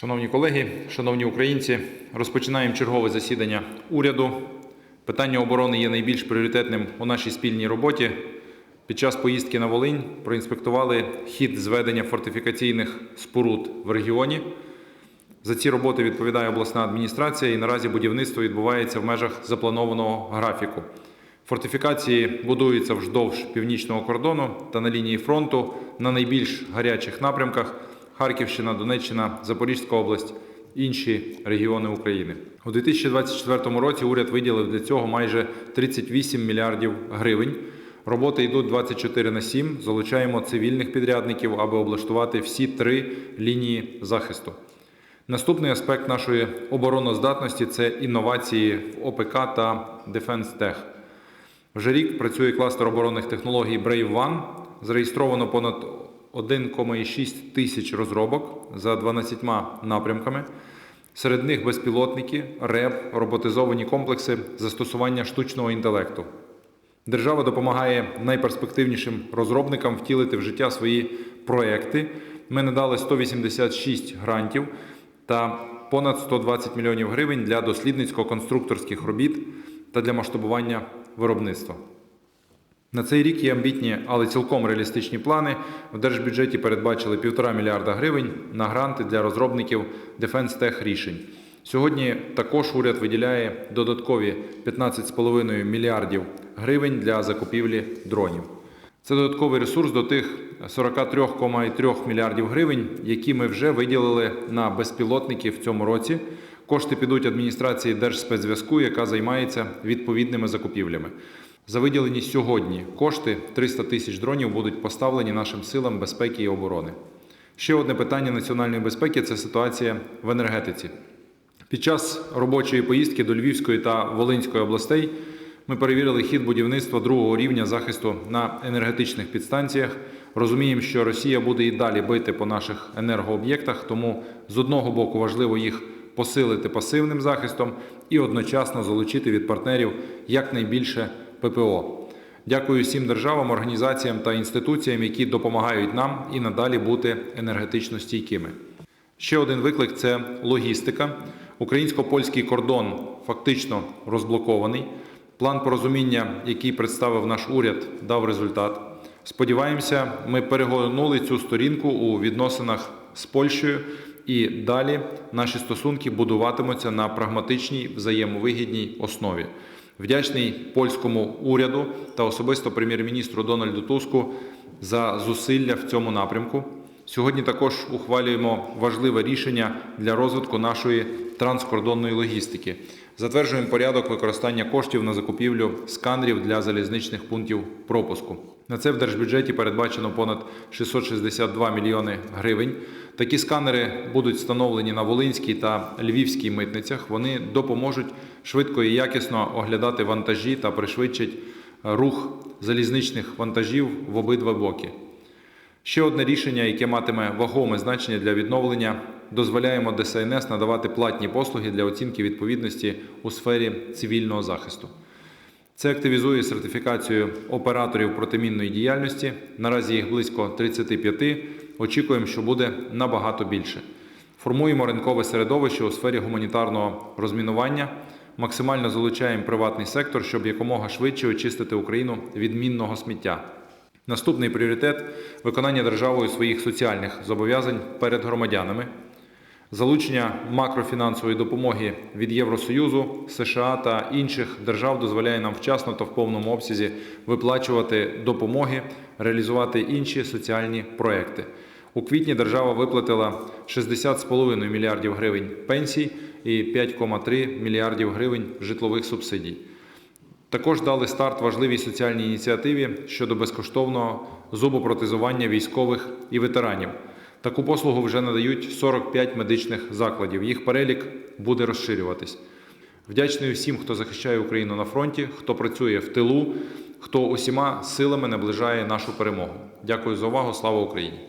Шановні колеги, шановні українці, розпочинаємо чергове засідання уряду. Питання оборони є найбільш пріоритетним у нашій спільній роботі. Під час поїздки на Волинь проінспектували хід зведення фортифікаційних споруд в регіоні. За ці роботи відповідає обласна адміністрація, і наразі будівництво відбувається в межах запланованого графіку. Фортифікації будуються вздовж північного кордону та на лінії фронту на найбільш гарячих напрямках Харківщина, Донеччина, Запорізька область, інші регіони України. У 2024 році уряд виділив для цього майже 38 мільярдів гривень. Роботи йдуть 24 на 7. Залучаємо цивільних підрядників, аби облаштувати всі три лінії захисту. Наступний аспект нашої обороноздатності це інновації в ОПК та Defense Tech. Вже рік працює кластер оборонних технологій Brave One. Зареєстровано понад 1,6 тисяч розробок за 12 напрямками. Серед них безпілотники, РЕБ, роботизовані комплекси застосування штучного інтелекту. Держава допомагає найперспективнішим розробникам втілити в життя свої проекти. Ми надали 186 грантів та понад 120 мільйонів гривень для дослідницько-конструкторських робіт та для масштабування виробництва. На цей рік є амбітні, але цілком реалістичні плани. В держбюджеті передбачили 1,5 мільярда гривень на гранти для розробників Defense Tech рішень. Сьогодні також уряд виділяє додаткові 15,5 мільярдів гривень для закупівлі дронів. Це додатковий ресурс до тих 43,3 мільярдів гривень, які ми вже виділили на безпілотники в цьому році. Кошти підуть адміністрації Держспецзв'язку, яка займається відповідними закупівлями. За виділені сьогодні кошти 300 тисяч дронів будуть поставлені нашим силам безпеки і оборони. Ще одне питання національної безпеки це ситуація в енергетиці. Під час робочої поїздки до Львівської та Волинської областей ми перевірили хід будівництва другого рівня захисту на енергетичних підстанціях. Розуміємо, що Росія буде і далі бити по наших енергооб'єктах, тому з одного боку важливо їх посилити пасивним захистом і одночасно залучити від партнерів якнайбільше ППО. Дякую всім державам, організаціям та інституціям, які допомагають нам і надалі бути енергетично стійкими. Ще один виклик це логістика. Українсько-польський кордон фактично розблокований. План порозуміння, який представив наш уряд, дав результат. Сподіваємося, ми перегорнули цю сторінку у відносинах з Польщею, і далі наші стосунки будуватимуться на прагматичній взаємовигідній основі. Вдячний польському уряду та особисто прем'єр-міністру Дональду Туску за зусилля в цьому напрямку. Сьогодні також ухвалюємо важливе рішення для розвитку нашої транскордонної логістики. Затверджуємо порядок використання коштів на закупівлю сканерів для залізничних пунктів пропуску. На це в держбюджеті передбачено понад 662 мільйони гривень. Такі сканери будуть встановлені на Волинській та Львівській митницях. Вони допоможуть швидко і якісно оглядати вантажі та пришвидшать рух залізничних вантажів в обидва боки. Ще одне рішення, яке матиме вагоме значення для відновлення, дозволяємо ДСНС надавати платні послуги для оцінки відповідності у сфері цивільного захисту. Це активізує сертифікацію операторів протимінної діяльності. Наразі їх близько 35. Очікуємо, що буде набагато більше. Формуємо ринкове середовище у сфері гуманітарного розмінування. Максимально залучаємо приватний сектор, щоб якомога швидше очистити Україну від мінного сміття. Наступний пріоритет виконання державою своїх соціальних зобов'язань перед громадянами, залучення макрофінансової допомоги від Євросоюзу, США та інших держав дозволяє нам вчасно та в повному обсязі виплачувати допомоги, реалізувати інші соціальні проекти. У квітні держава виплатила 60,5 мільярдів гривень пенсій і 5,3 мільярдів гривень житлових субсидій. Також дали старт важливій соціальній ініціативі щодо безкоштовного зубопротезування військових і ветеранів. Таку послугу вже надають 45 медичних закладів. Їх перелік буде розширюватись. Вдячний всім, хто захищає Україну на фронті, хто працює в тилу, хто усіма силами наближає нашу перемогу. Дякую за увагу. Слава Україні!